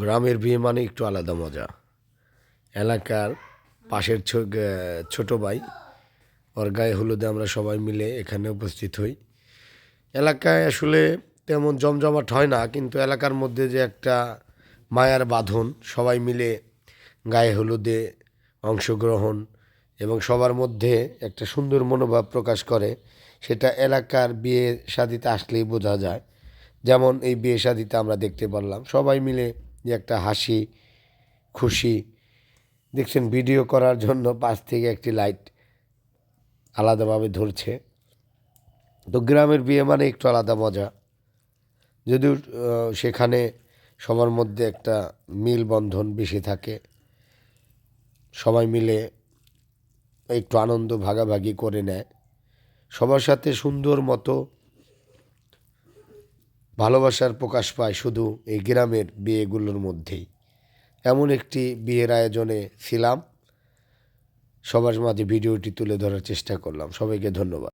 গ্রামের বিয়ে মানে একটু আলাদা মজা। এলাকার পাশের ছোট ভাই, ওর গায়ে হলুদে আমরা সবাই মিলে এখানে উপস্থিত হই। এলাকায় আসলে তেমন জমজমাট হয় না, কিন্তু এলাকার মধ্যে যে একটা মায়ার বাঁধন, সবাই মিলে গায়ে হলুদে অংশগ্রহণ এবং সবার মধ্যে একটা সুন্দর মনোভাব প্রকাশ করে, সেটা এলাকার বিয়ে শাদিতে আসলেই বোঝা যায়। যেমন এই বিয়ে শাদিতে আমরা দেখতে পারলাম, সবাই মিলে যে একটা হাসি, খুশি। দেখছেন, ভিডিও করার জন্য পাশ থেকে একটি লাইট আলাদাভাবে ধরছে। তো গ্রামের বিয়ে মানে একটু আলাদা মজা। যদিও সেখানে সবার মধ্যে একটা মিল বন্ধন বেশি থাকে। সবাই মিলে একটু আনন্দ ভাগাভাগি করে নেয়। সবার সাথে সুন্দর মতো ভালোবাসার প্রকাশ পায় শুধু এই গ্রামের বিয়েগুলোর মধ্যেই। এমন একটি বিয়ের আয়োজনে ছিলাম। সবার মাঝে ভিডিওটি তুলে ধরার চেষ্টা করলাম। সবাইকে ধন্যবাদ।